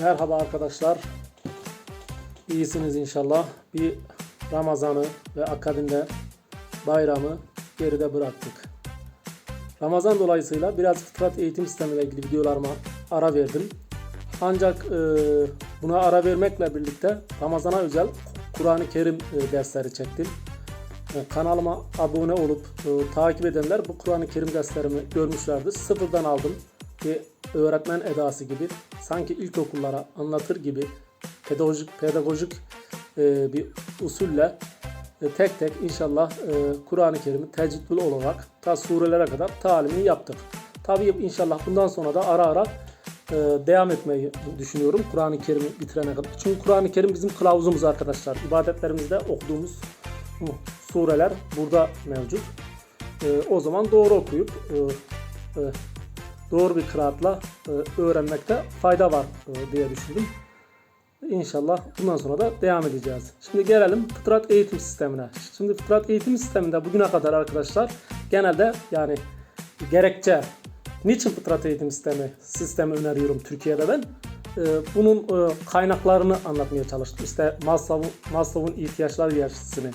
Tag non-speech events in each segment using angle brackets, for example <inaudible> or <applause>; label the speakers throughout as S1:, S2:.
S1: Merhaba arkadaşlar. İyisiniz inşallah. Bir Ramazan'ı ve akabinde bayramı geride bıraktık. Ramazan dolayısıyla biraz fıtrat eğitim sistemiyle ilgili videolarıma ara verdim. Ancak e, buna ara vermekle birlikte Ramazan'a özel Kur'an-ı Kerim e, dersleri çektim. E, Kanalıma abone olup e, takip edenler bu Kur'an-ı Kerim derslerimi görmüşlerdir. Sıfırdan aldım. Bir öğretmen edası gibi sanki ilkokullara anlatır gibi pedagojik pedagojik e, bir usulle e, tek tek inşallah e, Kur'an-ı Kerim'i tecvidli olarak ta surelere kadar talimini yaptık. Tabii inşallah bundan sonra da ara ara e, devam etmeyi düşünüyorum Kur'an-ı Kerim'i bitirene kadar. Çünkü Kur'an-ı Kerim bizim kılavuzumuz arkadaşlar. İbadetlerimizde okuduğumuz sureler burada mevcut. E, o zaman doğru okuyup e, e, doğru bir kıraatla e, öğrenmekte fayda var e, diye düşündüm. İnşallah bundan sonra da devam edeceğiz. Şimdi gelelim fıtrat eğitim sistemine. Şimdi fıtrat eğitim sisteminde bugüne kadar arkadaşlar genelde yani gerekçe niçin fıtrat eğitim sistemi sistemi öneriyorum Türkiye'de ben? Ee, bunun e, kaynaklarını anlatmaya çalıştım. İşte Maslow'un Maslow'un ihtiyaçlar hiyerarşisini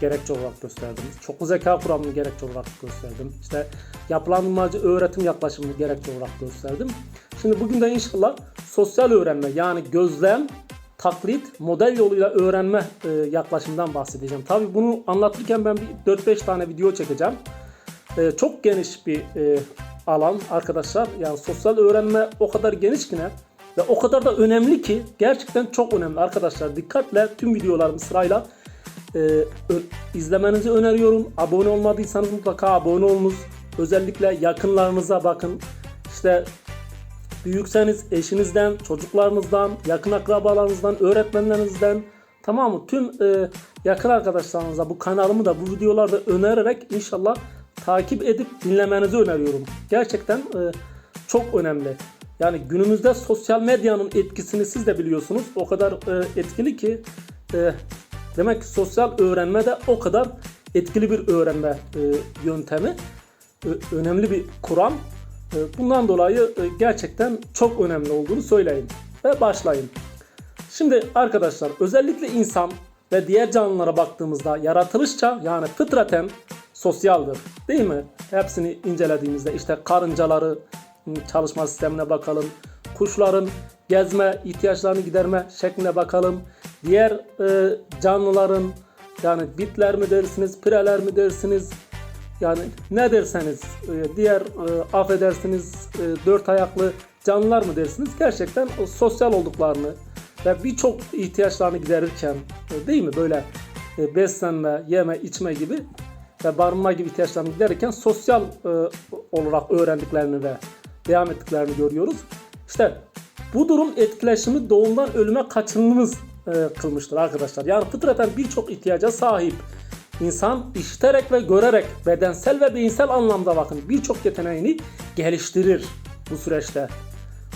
S1: gerekçe olarak gösterdim. Çoklu zeka kuramını gerekçe olarak gösterdim. İşte yapılandırmacı öğretim yaklaşımını gerekçe olarak gösterdim. Şimdi bugün de inşallah sosyal öğrenme yani gözlem, taklit, model yoluyla öğrenme yaklaşımından bahsedeceğim. Tabii bunu anlatırken ben bir 4-5 tane video çekeceğim. E, çok geniş bir e, alan arkadaşlar. Yani sosyal öğrenme o kadar geniş ki ne? Ve o kadar da önemli ki gerçekten çok önemli arkadaşlar. Dikkatle tüm videolarımı sırayla e, izlemenizi öneriyorum. Abone olmadıysanız mutlaka abone olunuz. Özellikle yakınlarınıza bakın. İşte büyükseniz eşinizden, çocuklarınızdan, yakın akrabalarınızdan, öğretmenlerinizden tamam mı? Tüm e, yakın arkadaşlarınıza bu kanalımı da bu videolarda önererek inşallah takip edip dinlemenizi öneriyorum. Gerçekten e, çok önemli. Yani günümüzde sosyal medyanın etkisini siz de biliyorsunuz. O kadar e, etkili ki e, demek ki sosyal öğrenme de o kadar etkili bir öğrenme e, yöntemi. Ö- önemli bir kuram. E, Bundan dolayı e, gerçekten çok önemli olduğunu söyleyeyim. Ve başlayın. Şimdi arkadaşlar özellikle insan ve diğer canlılara baktığımızda yaratılışça yani fıtraten sosyaldır. Değil mi? Hepsini incelediğimizde işte karıncaları çalışma sistemine bakalım. Kuşların gezme, ihtiyaçlarını giderme şekline bakalım. Diğer e, canlıların yani bitler mi dersiniz, pireler mi dersiniz, yani ne derseniz e, diğer e, affedersiniz e, dört ayaklı canlılar mı dersiniz? Gerçekten o sosyal olduklarını ve birçok ihtiyaçlarını giderirken e, değil mi? Böyle e, beslenme, yeme, içme gibi ve barınma gibi ihtiyaçlarını giderirken sosyal e, olarak öğrendiklerini ve devam ettiklerini görüyoruz. İşte bu durum etkileşimi doğumdan ölüme kaçınılmaz e, kılmıştır arkadaşlar. Yani fıtraten birçok ihtiyaca sahip. İnsan işiterek ve görerek bedensel ve beyinsel anlamda bakın birçok yeteneğini geliştirir bu süreçte.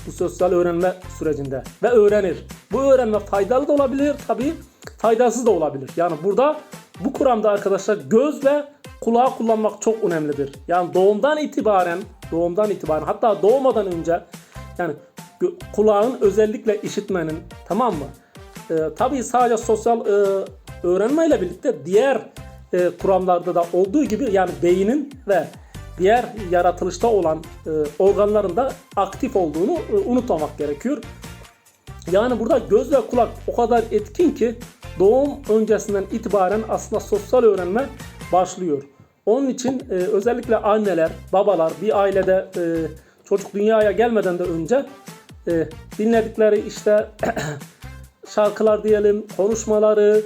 S1: Bu sosyal öğrenme sürecinde ve öğrenir. Bu öğrenme faydalı da olabilir tabi faydasız da olabilir. Yani burada bu kuramda arkadaşlar göz ve kulağı kullanmak çok önemlidir. Yani doğumdan itibaren doğumdan itibaren hatta doğmadan önce yani kulağın özellikle işitmenin tamam mı? Ee, tabii sadece sosyal e, öğrenmeyle birlikte diğer e, kuramlarda da olduğu gibi yani beynin ve diğer yaratılışta olan e, organların da aktif olduğunu e, unutmamak gerekiyor. Yani burada göz ve kulak o kadar etkin ki doğum öncesinden itibaren aslında sosyal öğrenme başlıyor. Onun için e, özellikle anneler, babalar bir ailede e, çocuk dünyaya gelmeden de önce e, dinledikleri işte <clears throat> şarkılar diyelim, konuşmaları,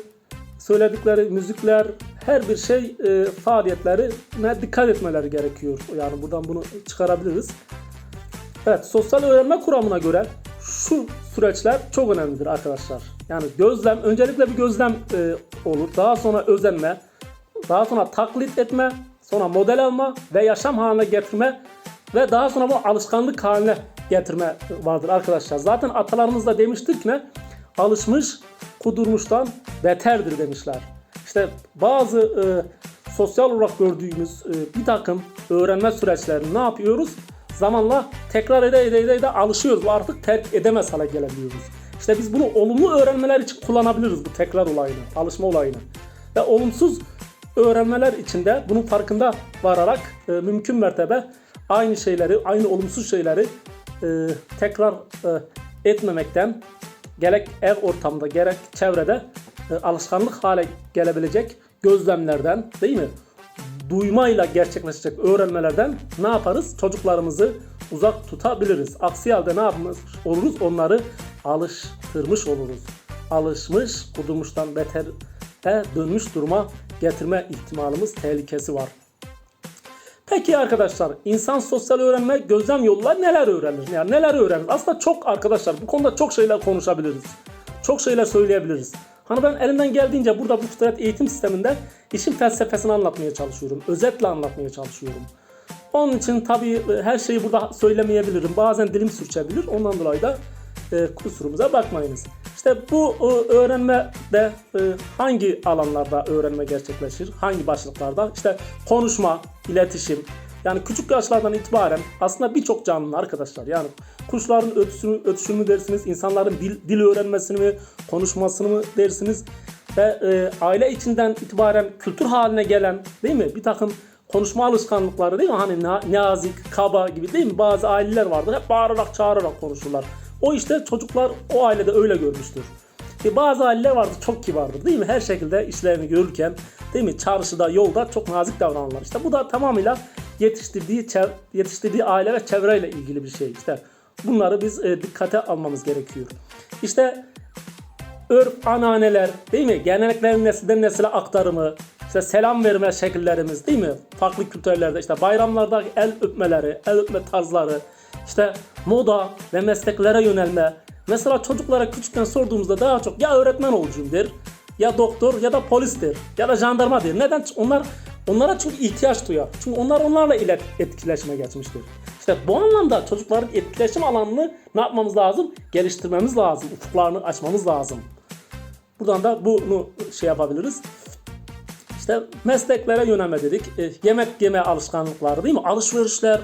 S1: söyledikleri müzikler, her bir şey e, faaliyetlerine dikkat etmeleri gerekiyor. Yani buradan bunu çıkarabiliriz. Evet, sosyal öğrenme kuramına göre şu süreçler çok önemlidir arkadaşlar. Yani gözlem, öncelikle bir gözlem e, olur. Daha sonra özenme, daha sonra taklit etme, sonra model alma ve yaşam haline getirme ve daha sonra bu alışkanlık haline getirme vardır arkadaşlar. Zaten atalarımız da demiştir ki ne? Alışmış kudurmuştan beterdir demişler. İşte bazı e, sosyal olarak gördüğümüz e, bir takım öğrenme süreçlerini ne yapıyoruz? zamanla tekrar ede ede ede, ede alışıyoruz ve artık terk edemez hale gelebiliyoruz. İşte biz bunu olumlu öğrenmeler için kullanabiliriz bu tekrar olayını, alışma olayını. Ve olumsuz öğrenmeler içinde bunun farkında vararak e, mümkün mertebe aynı şeyleri, aynı olumsuz şeyleri e, tekrar e, etmemekten gerek ev ortamında gerek çevrede e, alışkanlık hale gelebilecek gözlemlerden değil mi? Duymayla gerçekleşecek öğrenmelerden ne yaparız? Çocuklarımızı uzak tutabiliriz. Aksi halde ne yapmış oluruz? Onları alıştırmış oluruz. Alışmış, kudurmuştan beter dönmüş duruma getirme ihtimalimiz tehlikesi var. Peki arkadaşlar insan sosyal öğrenme gözlem yoluyla neler öğrenir? Yani neler öğrenir? Aslında çok arkadaşlar bu konuda çok şeyler konuşabiliriz. Çok şeyler söyleyebiliriz. Hani ben elimden geldiğince burada bu fıtrat eğitim sisteminde işin felsefesini anlatmaya çalışıyorum. Özetle anlatmaya çalışıyorum. Onun için tabii e, her şeyi burada söylemeyebilirim. Bazen dilim sürçebilir. Ondan dolayı da e, kusurumuza bakmayınız. İşte bu e, öğrenme de e, hangi alanlarda öğrenme gerçekleşir? Hangi başlıklarda? İşte konuşma, iletişim. Yani küçük yaşlardan itibaren aslında birçok canlının arkadaşlar yani kuşların ötüsünü, ötüşünü dersiniz, insanların dil, dil öğrenmesini mi, konuşmasını mı dersiniz ve e, aile içinden itibaren kültür haline gelen değil mi bir takım konuşma alışkanlıkları değil mi? Hani na- nazik, kaba gibi değil mi? Bazı aileler vardır hep bağırarak çağırarak konuşurlar. O işte çocuklar o ailede öyle görmüştür. E bazı aileler vardır çok kibardır değil mi? Her şekilde işlerini görürken değil mi? Çarşıda, yolda çok nazik davranırlar. İşte bu da tamamıyla yetiştirdiği yetiştirdiği aile ve çevreyle ilgili bir şey. İşte bunları biz e, dikkate almamız gerekiyor. İşte örf, ananeler değil mi? Geleneklerin nesilden nesile aktarımı, işte selam verme şekillerimiz değil mi? Farklı kültürlerde işte bayramlarda el öpmeleri, el öpme tarzları, işte moda ve mesleklere yönelme. Mesela çocuklara küçükken sorduğumuzda daha çok ya öğretmen olacağım der, ya doktor ya da polistir ya da jandarma der. Neden? Onlar onlara çünkü ihtiyaç duyar. Çünkü onlar onlarla ile etkileşime geçmiştir. İşte bu anlamda çocukların etkileşim alanını ne yapmamız lazım? Geliştirmemiz lazım. Ufuklarını açmamız lazım. Buradan da bunu şey yapabiliriz. İşte mesleklere yönelme dedik. E, yemek yeme alışkanlıkları değil mi? Alışverişler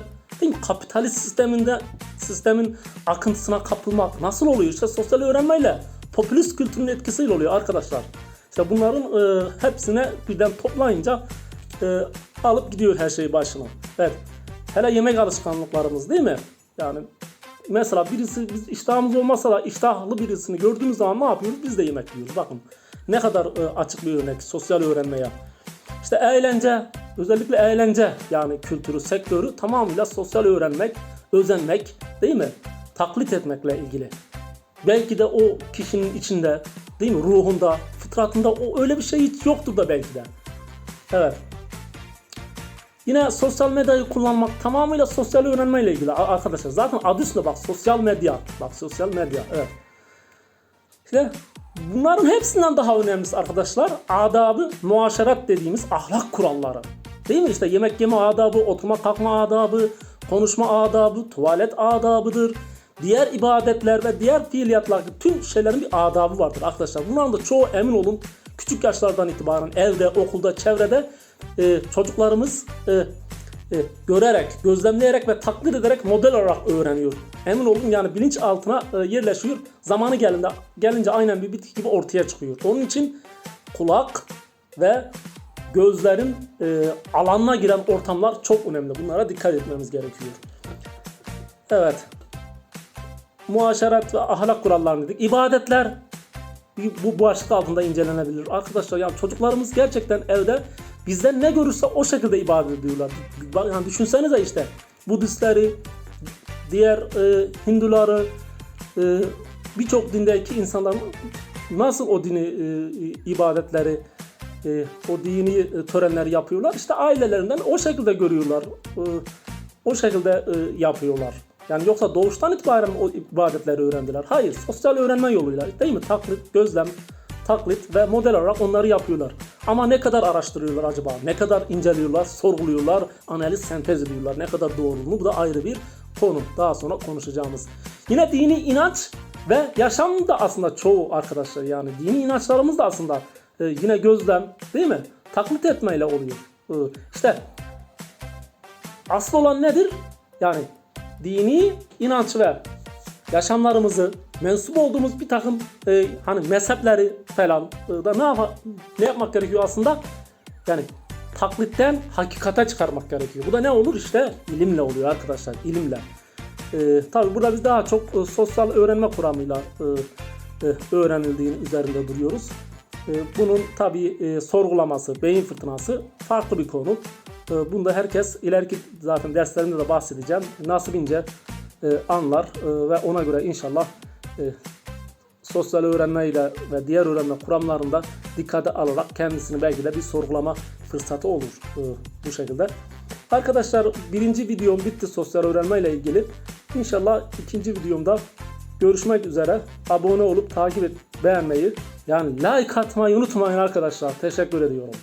S1: mi? Kapitalist sisteminde sistemin akıntısına kapılmak nasıl oluyor? İşte sosyal öğrenmeyle popülist kültürün etkisiyle oluyor arkadaşlar. İşte bunların e, hepsine birden toplayınca e, alıp gidiyor her şey başına. Evet. Hele yemek alışkanlıklarımız değil mi? Yani mesela birisi biz iştahımız olmasa da iştahlı birisini gördüğümüz zaman ne yapıyoruz? Biz de yemek yiyoruz. Bakın ne kadar e, açık bir örnek sosyal öğrenmeye. İşte eğlence, özellikle eğlence yani kültürü, sektörü tamamıyla sosyal öğrenmek, özenmek değil mi? Taklit etmekle ilgili. Belki de o kişinin içinde değil mi? Ruhunda, fıtratında o öyle bir şey hiç yoktur da belki de. Evet. Yine sosyal medyayı kullanmak tamamıyla sosyal öğrenmeyle ilgili arkadaşlar. Zaten adı üstünde bak sosyal medya. Bak sosyal medya evet. İşte bunların hepsinden daha önemlisi arkadaşlar adabı muaşeret dediğimiz ahlak kuralları. Değil mi? İşte yemek yeme adabı, oturma kalkma adabı, konuşma adabı, tuvalet adabıdır. Diğer ibadetler ve diğer fiiliyatlar tüm şeylerin bir adabı vardır arkadaşlar. Bunların da çoğu emin olun küçük yaşlardan itibaren evde, okulda, çevrede e, çocuklarımız e, e, görerek, gözlemleyerek ve taklit ederek model olarak öğreniyor. Emin olun yani bilinç altına e, yerleşiyor. Zamanı gelince, gelince aynen bir bitki gibi ortaya çıkıyor. Onun için kulak ve gözlerin e, alanına giren ortamlar çok önemli. Bunlara dikkat etmemiz gerekiyor. Evet. Muaşeret ve ahlak kurallarını dedik. İbadetler bu başlık altında incelenebilir. Arkadaşlar yani çocuklarımız gerçekten evde bizden ne görürse o şekilde ibadet ediyorlar. Yani düşünsenize işte Budistleri, diğer e, Hinduları, e, birçok dindeki insanların nasıl o dini e, ibadetleri, e, o dini e, törenleri yapıyorlar. İşte ailelerinden o şekilde görüyorlar. E, o şekilde e, yapıyorlar. Yani yoksa doğuştan itibaren o ibadetleri öğrendiler. Hayır, sosyal öğrenme yoluyla değil mi? Taklit, gözlem, taklit ve model olarak onları yapıyorlar. Ama ne kadar araştırıyorlar acaba? Ne kadar inceliyorlar, sorguluyorlar, analiz, sentez ediyorlar? Ne kadar doğru mu? Bu da ayrı bir konu. Daha sonra konuşacağımız. Yine dini inanç ve yaşam da aslında çoğu arkadaşlar yani dini inançlarımız da aslında e, yine gözlem değil mi? Taklit etmeyle oluyor. E, işte asıl olan nedir? Yani dini inanç ve yaşamlarımızı mensup olduğumuz bir takım e, hani mezhepleri falan e, da ne, yapa- ne yapmak gerekiyor aslında? Yani taklitten hakikate çıkarmak gerekiyor. Bu da ne olur işte ilimle oluyor arkadaşlar ilimle. E, tabii burada biz daha çok e, sosyal öğrenme kuramıyla e, e, öğrenildiğin üzerinde duruyoruz. E, bunun tabii e, sorgulaması, beyin fırtınası farklı bir konu. E, bunda herkes ileriki zaten derslerimde de bahsedeceğim. Nasibince e, anlar e, ve ona göre inşallah e, sosyal öğrenmeyle ve diğer öğrenme kuramlarında dikkate alarak kendisini belki de bir sorgulama fırsatı olur e, bu şekilde. Arkadaşlar birinci videom bitti sosyal öğrenme ile ilgili. İnşallah ikinci videomda görüşmek üzere. Abone olup takip et, beğenmeyi yani like atmayı unutmayın arkadaşlar. Teşekkür ediyorum.